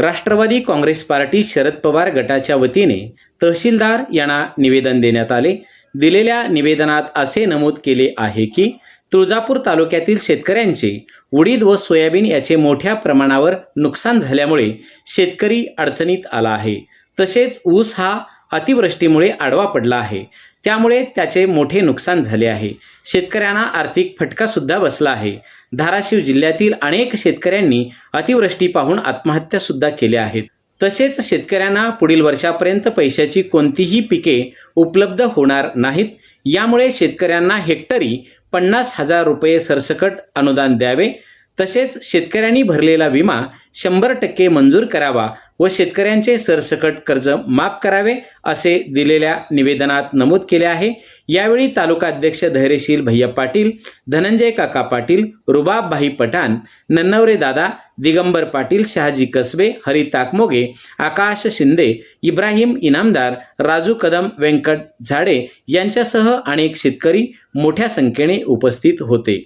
Rashtrawadi Congress party Sharad Pawar गटाच्या वतीने तहसीलदार यांना निवेदन देण्यात आले. दिलेल्या निवेदनात असे नमूद केले आहे की तुळजापूर तालुक्यातील शेतकऱ्यांचे उडीद व सोयाबीन याचे मोठ्या प्रमाणावर नुकसान झाल्यामुळे शेतकरी अडचणीत आला आहे. तसेच ऊस हा अतिवृष्टीमुळे आडवा पडला आहे. त्यामुळे त्याचे मोठे नुकसान झाले आहे. शेतकऱ्यांना आर्थिक फटकासुद्धा बसला आहे. धाराशिव जिल्ह्यातील अनेक शेतकऱ्यांनी अतिवृष्टी पाहून आत्महत्यासुद्धा केल्या आहेत. तसेच शेतकऱ्यांना पुढील वर्षापर्यंत पैशाची कोणतीही पिके उपलब्ध होणार नाहीत. यामुळे शेतकऱ्यांना हेक्टरी पन्नास हजार रुपये सरसकट अनुदान द्यावे. तसेच शेतकऱ्यांनी भरलेला विमा शंभर टक्के मंजूर करावा व शेतकऱ्यांचे सरसकट कर्ज माफ करावे असे दिलेल्या निवेदनात नमूद केले आहे. यावेळी तालुका अध्यक्ष धैर्यशील भैया पाटील धनंजय काका पाटील रुबाबभाई पठाण नन्नवरे दादा दिगंबर पाटील शहाजी कसबे हरी ताकमोगे आकाश शिंदे इब्राहिम इनामदार राजू कदम व्यंकट झाडे यांच्यासह अनेक शेतकरी मोठ्या संख्येने उपस्थित होते.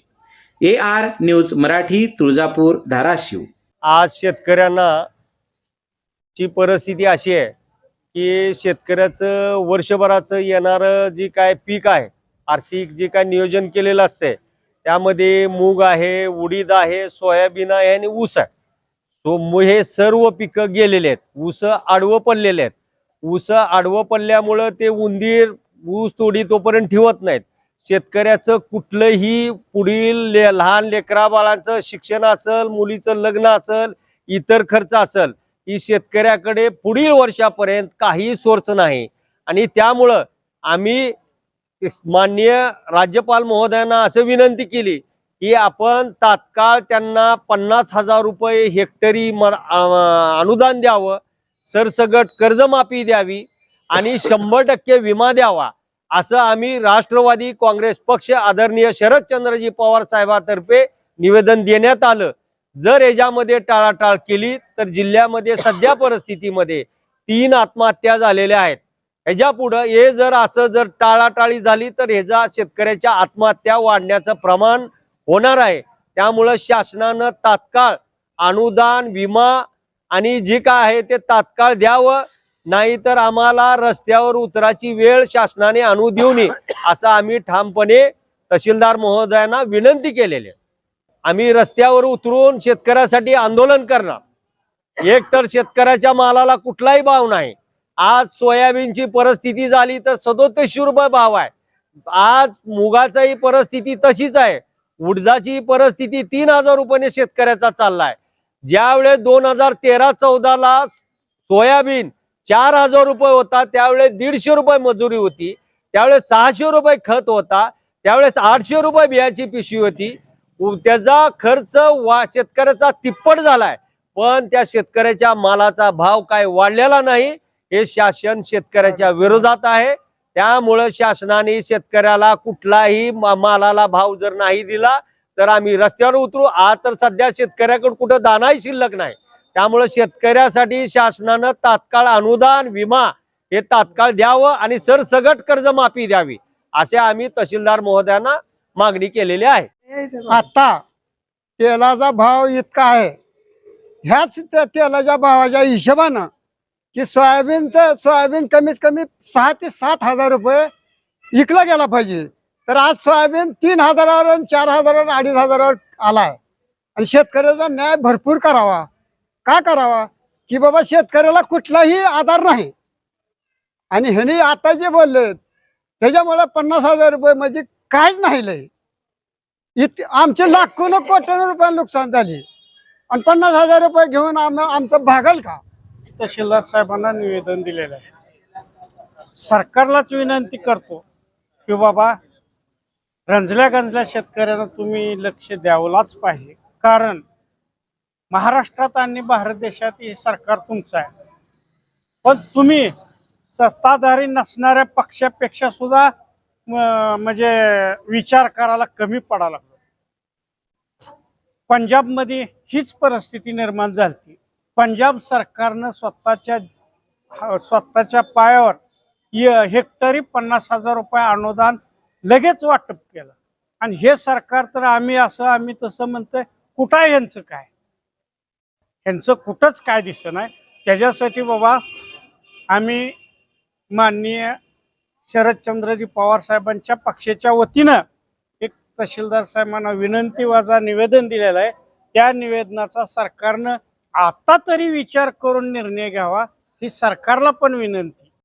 A R news Marathi Tuljapur Dharashiv. आज शेतकऱ्यांना ची परिस्थिती अशी आहे की शेतकऱ्याचं वर्षभराचं येणारं जी काय पीक आहे आर्थिक जे काय नियोजन केलेलं असते त्यामध्ये मूग आहे उडीद आहे सोयाबीन आहे आणि ऊस आहे. सो मु- हे सर्व पिकं गेलेले आहेत. ऊस आडवं पडलेले आहेत. ऊस आडवं पडल्यामुळं ते उंदीर ऊस तोडी तोपर्यंत ठेवत नाहीत. शेतकऱ्याचं कुठलंही पुढील ले लहान लेकरा बाळांचं शिक्षण असेल मुलीचं लग्न असेल इतर खर्च असेल ही शेतकऱ्याकडे पुढील वर्षापर्यंत काही सोर्स नाही. आणि त्यामुळं आम्ही माननीय राज्यपाल महोदयांना असं विनंती केली की आपण तात्काळ त्यांना पन्नास हजार रुपये हेक्टरी म- अनुदान द्यावं सरसगट कर्जमाफी द्यावी आणि शंभर टक्के विमा द्यावा. असं आम्ही राष्ट्रवादी काँग्रेस पक्ष आदरणीय शरदचंद्रजी पवार साहेबातर्फे निवेदन देण्यात आलं. जर याच्यामध्ये टाळाटाळ केली तर जिल्ह्यामध्ये सध्या परिस्थितीमध्ये तीन आत्महत्या झालेल्या आहेत. ह्याच्या पुढं हे जर असं जर टाळाटाळी झाली तर ह्याचा शेतकऱ्याच्या आत्महत्या वाढण्याचं प्रमाण होणार आहे. त्यामुळं शासनानं तात्काळ अनुदान विमा आणि जे काय आहे ते तात्काळ द्यावं. नाहीतर आम्हाला रस्त्यावर उतराची वेळ शासनाने आणू देऊ नये असं आम्ही ठामपणे तहसीलदार महोदयांना विनंती केलेली आम्ही रस्त्यावर उतरून शेतकऱ्यासाठी आंदोलन करणार. एक तर शेतकऱ्याच्या मालाला कुठलाही भाव नाही. आज सोयाबीनची परिस्थिती झाली तर सदोतीसशे रुपये भाव आहे. आज मुगाचाही परिस्थिती तशीच आहे. उडदाची परिस्थिती तीन हजार रुपयाने शेतकऱ्याचा चाललाय. ज्यावेळेस दोन हजार तेरा चौदाला सोयाबीन चार हजार रुपये होता त्यावेळेस दीडशे रुपये मजुरी होती त्यावेळेस सहाशे रुपये खत होता त्यावेळेस आठशे रुपये बियाची पिशवी होती. त्याचा खर्च वा शेतकऱ्याचा तिप्पट झालाय पण त्या शेतकऱ्याच्या मालाचा भाव काय वाढलेला नाही. हे शासन शेतकऱ्याच्या विरोधात आहे. त्यामुळं शासनाने शेतकऱ्याला कुठलाही मालाला भाव जर नाही दिला तर आम्ही रस्त्यावर उतरू. आज तर सध्या शेतकऱ्याकडे कुठं दानाही शिल्लक नाही. त्यामुळे शेतकऱ्यासाठी शासनानं तात्काळ अनुदान विमा हे तात्काळ द्यावं आणि सरसगट कर्जमाफी द्यावी असे आम्ही तहसीलदार महोदयांना मागणी केलेली आहे. आता तेलाचा भाव इतका आहे. ह्याच त्या तेलाच्या भावाच्या हिशोबानं की सोयाबीनचं सोयाबीन कमीत कमी सहा ते सात हजार रुपये विकला गेला पाहिजे. तर आज सोयाबीन तीन हजारावर आणि चार हजारावर अडीच हजारावर आलाय आणि शेतकऱ्याचा न्याय भरपूर करावा. का करावा? की बाबा शेतकऱ्याला कुठलाही आधार नाही. आणि ह्याने आता जे बोलले त्याच्यामुळे पन्नास हजार रुपये म्हणजे काहीच नाही लय. इत आमचे लाखो कोट्यानं रुपये नुकसान झाले. आणि पन्नास हजार रुपये घेऊन आम आमचं भागल का? तहसीलदार साहेबांना निवेदन दिलेलं आहे. सरकारलाच विनंती करतो की बाबा रंजल्या गंजल्या शेतकऱ्यांना तुम्ही लक्ष द्यावलाच पाहिजे. कारण महाराष्ट्रात आणि भारत देशात हे सरकार तुमचं आहे. पण तुम्ही सत्ताधारी नसणाऱ्या पक्षापेक्षा सुद्धा म्हणजे विचार करायला कमी पडा लागलो. पंजाबमध्ये हीच परिस्थिती निर्माण झाली पंजाब सरकारनं स्वतःच्या स्वतःच्या पायावर हेक्टरी पन्नास हजार रुपये अनुदान लगेच वाटप केलं. आणि हे सरकार तर आम्ही असं आम्ही तसं म्हणतोय कुठं आहे यांचं काय? ह्यांचं कुठंच काय दिसत नाही. त्याच्यासाठी बाबा आम्ही माननीय शरदचंद्रजी पवार साहेबांच्या पक्षाच्या वतीनं एक तहसीलदार साहेबांना विनंती वाजा निवेदन दिलेलं आहे. त्या निवेदनाचा सरकारनं आता तरी विचार करून निर्णय घ्यावा ही सरकारला पण विनंती